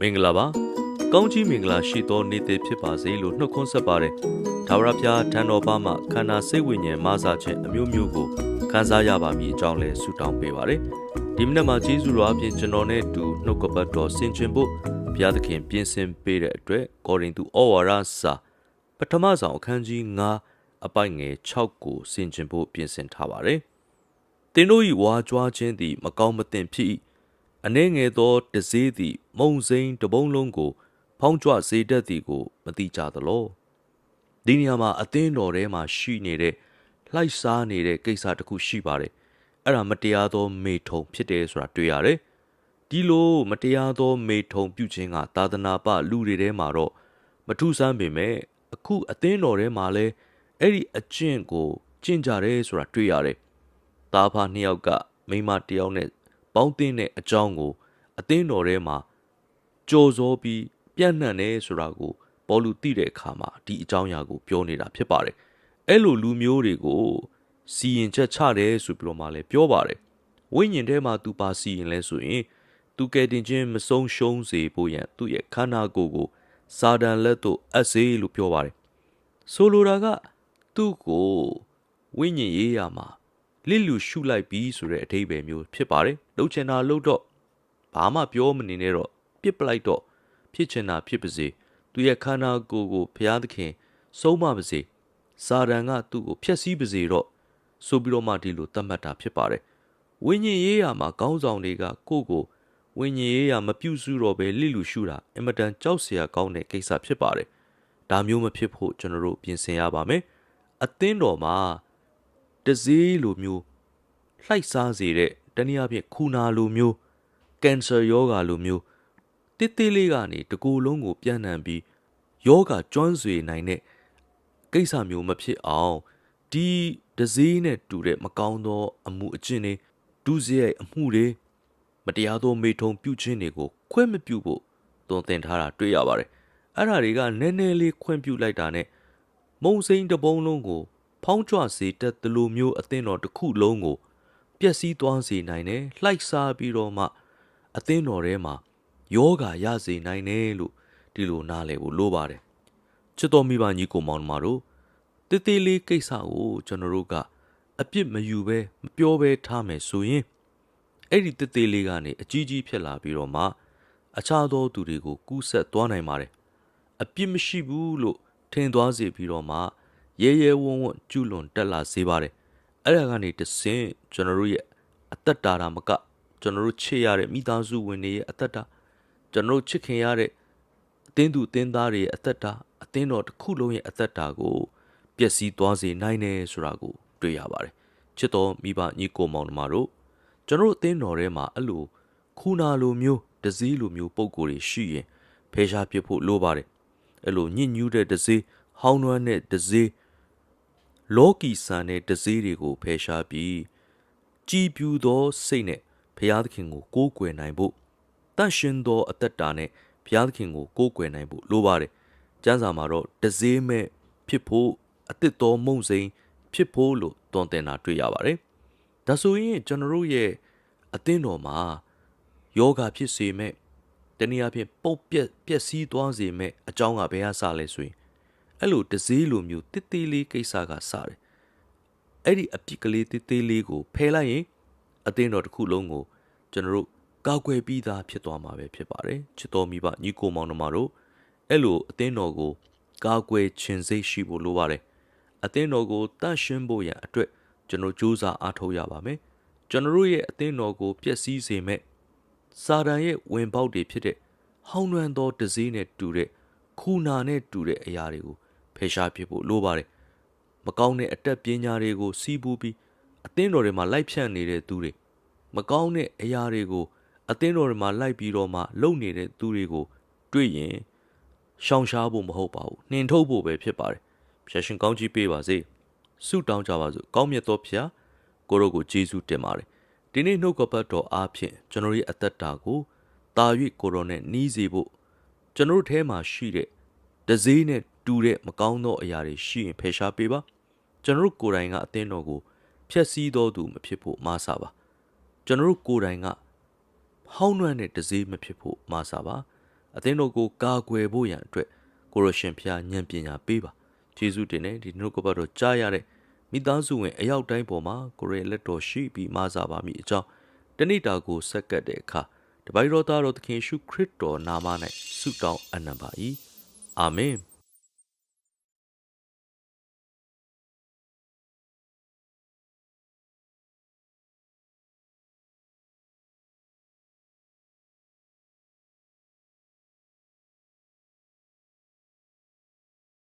မင်္ဂလာပါကောင်းကြီးမင်္ဂလာရှိသောနေ့တည်ဖြစ်ပါစေလို့နှုတ်ခွန်းဆက်ပါတယ်ဒါဝရဖျားထံတော်ပါမှခန္ဓာစိတ်ဝိညာဉ်မဆာခြင်းအမျိုးမျိုးကိုခံစားရပါမည်အကြောင်းလဲဆုတောင်းပေးပါတယ်ဒီမနေ့မှာကျေးဇူးတော်အပြင်ကျွန်တော်နဲ့အတူနှုတ်ကပတ်တော်ဆင်ခြင်ဖို့ဘုရားသခင်ပြင်ဆင်ပေးတဲ့အတွက်ကောရိန္သုဩဝါဒစာပထမဆောင်အခန်းကြီး9အပိုက်ငယ်6ကိုဆင်ခြင်ဖို့ပြင်ဆင်ထားပါတယ်သင်တို့၏ဝါကြွားခြင်းသည်မကောင်းမသင့်ဖြစ်၏ အနှဲငယ်သောတစေးသည် မုံစိန်တစ်ပုံးလုံးကို ဖောင်းကြွစေတတ်သည်ကိုမသိကြသလောဒီနေရာမှာအသင်းတော်ထဲမှာရှိနေတဲ့လှိုက်စားနေတဲ့ကိစ္စတစ်ခုရှိပါတယ်အဲ့ဒါမတရားသောမေထုံဖြစ်တယ်ဆိုတာတွေ့ရတယ်ဒီလိုမတရားသောမေထုံပြုခြင်းကသာသနာပလူတွေထဲမှာတော့မထူးဆန်းပေမဲ့အခုအသင်းတော်ထဲမှာလဲအဲ့ဒီအကျင့်ကိုကျင့်ကြတယ်ဆိုတာတွေ့ရတယ်သားဖာနှစ်ယောက်ကမိန်းမတစ်ယောက်နဲ့ ပေါင်းတင်တဲ့အကြောင်းကိုအသင်းတော်ထဲမှာကြော်စောပြီးပြန့်နှံ့နေဆိုတာကိုပေါ်လူသိတဲ့အခါမှာဒီအကြောင်းအရာကိုပြောနေတာဖြစ်ပါတယ်အဲ့လိုလူမျိုးတွေကိုစီရင်ချက်ချတယ်ဆိုပြီးတော့မှလည်းပြောပါတယ်ဝိညာဉ်ထဲမှာသူပါစီရင်လဲဆိုရင်သူကယ်တင်ခြင်းမဆုံးရှုံးစေဖို့ရန်သူ့ရဲ့ခန္ဓာကိုယ်ကိုစာတန်လက်သို့အပ်စေလို့ပြောပါတယ်ဆိုလိုတာကသူ့ကိုဝိညာဉ်ရေးရမှာ လစ်လူရှုလိုက်ပြီးဆိုတဲ့အဓိပ္ပာယ်မျိုးဖြစ်ပါတယ်လှုပ်ချင်တာလှုပ်တော့ဘာမှပြောမနေနဲ့တော့ပြစ်ပလိုက်တော့ဖြစ်ချင်တာဖြစ်ပါစေသူရဲ့ခန္ဓာကိုယ်ကိုဘုရားသခင်ဆုံးမပါစေစာတန်ကသူ့ကိုဖျက်ဆီးပါစေတော့ဆိုပြီးတော့မှဒီလိုသတ်မှတ်တာဖြစ်ပါတယ်ဝိညာဉ်ရေးရာမှာကောင်းဆောင်တွေကကိုယ့်ကိုဝိညာဉ်ရေးရာမပြုစုတော့ပဲလစ်လူရှုတာအင်မတန်ကြောက်စရာကောင်းတဲ့ကိစ္စဖြစ်ပါတယ်ဒါမျိုးမဖြစ်ဖို့ကျွန်တော်တို့ပြင်ဆင်ရပါမယ်အသင်းတော်မှာ တစည်းလိုမျိုးလှိုက်စားစေတဲ့တနည်းအားဖြင့်ခူနာလိုမျိုးကင်ဆာယောဂါလိုမျိုးတိတိလေးကနေတကူလုံးကိုပြန့်နှံ့ပြီးယောဂါကျွမ်းဆွေနိုင်တဲ့ကိစ္စမျိုးမဖြစ်အောင်ဒီဒဇီးနဲ့တူတဲ့မကောင်းသော အမှုအကျင့်တွေဒုစရိုက်အမှုတွေမတရားသောမေထုံပြုခြင်းတွေကိုခွင့်မပြုဖို့သွန်သင်ထားတာတွေ့ရပါတယ်အဲ့ဓာတွေကနည်းနည်းလေးခွင့်ပြုလိုက်တာနဲ့မုံစိန်တစ်ပုံးလုံးကို ဖောင်းကြွစေတတ်သလိုမျိုးအသင်းတော်တစ်ခုလုံးကိုပျက်စီးသွားစေနိုင်တယ်လှိုက်စားပြီးတော့မှအသင်းတော်ထဲမှာယောဂါရစေနိုင်တယ်လို့ဒီလိုနားလည်ဖို့လိုပါတယ်ချစ်တော်မိဘညီကိုမောင်နှမတို့တည်တည်လေးကိစ္စကိုကျွန်တော်တို့ကအပြစ်မယူဘဲမပြောဘဲထားမယ်ဆိုရင်အဲ့ဒီတည်တည်လေးကနေအကြီးကြီးဖြစ်လာပြီးတော့မှအခြားသောသူတွေကိုကူးဆက်သွားနိုင်ပါတယ်အပြစ်မရှိဘူးလို့ထင်သွားစေပြီးတော့မှ ရဲရဲဝံ့ဝံ့ကျူးလွန်တက်လာစေပါတယ်အဲ့ဒါကနေတဆင့်ကျွန်တော်တို့ရဲ့အသက်တာတာမကကျွန်တော်တို့ချစ်ရတဲ့မိသားစုဝင်တွေရဲ့အသက်တာကျွန်တော်တို့ချစ်ခင်ရတဲ့အသင်းသူအသင်းသားတွေရဲ့အသက်တာအသင်းတော်တစ်ခုလုံးရဲ့အသက်တာကိုပျက်စီးသွားစေနိုင်တယ်ဆိုတာကိုတွေ့ရပါတယ်ချစ်တော်မိဘညီကိုမောင်နှမတို့ကျွန်တော်တို့အသင်းတော်ထဲမှာအဲ့လိုခုနာလိုမျိုးဒစည်းလိုမျိုးပုံကိုယ်တွေရှိရင်ဖေရှားပြစ်ဖို့လိုပါတယ်အဲ့လိုညစ်ညူးတဲ့ဒစည်းဟောင်းနွမ်းတဲ့ဒစည်း လောကီဆန်တဲ့ဒစည်းတွေကိုဖယ်ရှားပြီးကြည်ပြူသောစိတ်နဲ့ဘုရားသခင်ကိုကိုးကွယ်နိုင်ဖို့တန့်ရှင်းသောအသက်တာနဲ့ဘုရားသခင်ကိုကိုးကွယ်နိုင်ဖို့လိုပါတယ်။ကျမ်းစာမှာတော့ဒစည်းမဲ့ဖြစ်ဖို့အသစ်တော်မုံစိန်ဖြစ်ဖို့လို့တွန်တင်တာတွေ့ရပါတယ်။ဒါဆိုရင်ကျွန်တော်တို့ရဲ့အသင်းတော်မှာယောဂဖြစ်စေမဲ့တနည်းအားဖြင့်ပုတ်ပြက်ပျက်စီးသွားစေမဲ့အကြောင်းကဘယ်ဟာစလဲဆိုရင် အဲ့လိုတစည်းလိုမျိုးတစ်သေးလေးကိစ္စကစတယ်အဲ့ဒီအပြစ်ကလေးတစ်သေးလေးကိုဖယ်လိုက်ရင်အသင်းတော်တစ်ခုလုံးကိုကျွန်တော်တို့ကောက်ွယ်ပြီးသားဖြစ်သွားမှာပဲဖြစ်ပါတယ်ချစ်တော်မိဘညီကိုမောင်နှမတို့အဲ့လိုအသင်းတော်ကိုကောက်ွယ်ခြင်းစိတ်ရှိဖို့လိုပါတယ်အသင်းတော်ကိုတန့်ရှင်းဖို့ရန်အတွက်ကျွန်တော်စူးစမ်းအားထုတ်ရပါမယ်ကျွန်တော်တို့ရဲ့အသင်းတော်ကိုပျက်စီးစေမဲ့စာတန်ရဲ့ဝင်ပေါက်တွေဖြစ်တဲ့ဟောင်းနှွမ်းသောဒဇီးနဲ့တူတဲ့ခူနာနဲ့တူတဲ့အရာတွေကို ဖယ်ရှားပြဖို့လိုပါတယ်မကောင်းတဲ့အတက်ပညာတွေကိုစီးပူးပြီးအသင်းတော်တွေမှာလိုက်ဖြန့်နေတဲ့သူတွေမကောင်းတဲ့အရာတွေကိုအသင်းတော်တွေမှာလိုက်ပြီးတော့မှလုပ်နေတဲ့သူတွေကိုတွေ့ရင်ရှောင်ရှားဖို့မဟုတ်ပါဘူးနှင်ထုတ်ဖို့ပဲဖြစ်ပါတယ်ဖျက်ရှင်ကောင်းကြီးပေးပါစေဆုတောင်းကြပါစို့ကောင်းမြတ်သောဖျားကိုရောကိုယေရှုတင်ပါတယ်ဒီနေ့နှုတ်ကပတ်တော်အားဖြင့်ကျွန်တော်ရဲ့အသက်တာကိုတာ၍ကိုရောနဲ့နီးစေဖို့ကျွန်တော်တို့ထဲမှာရှိတဲ့ဒဇေးနဲ့ တူတဲ့မကောင်းသောအရာတွေရှိရင်ဖယ်ရှားပေးပါကျွန်တော်တို့ကိုယ်တိုင်ကအသင်းတော်ကိုဖျက်ဆီးတော်သူမဖြစ်ဖို့မာစာပါကျွန်တော်တို့ကိုယ်တိုင်ကဟောင်းနှံ့တဲ့ဒဇေးမဖြစ်ဖို့မာစာပါအသင်းတော်ကိုကာကွယ်ဖို့ရန်အတွက်ကိုရရှင်ဖျားဉာဏ်ပညာပေးပါကျေးဇူးတင်တဲ့ဒီနှုတ်ကပတ်တော်ကြားရတဲ့မိသားစုဝင်အယောက်တိုင်းပေါ်မှာကိုရဲလက်တော်ရှိပြီးမဆာပါမိအကြောင်းတဏိတာကိုဆက်ကပ်တဲ့အခါတပိုက်တော်သားတော်သခင်ရှုခရစ်တော်နာမ၌ဆုတောင်းအပ်နံပါ၏အာမင်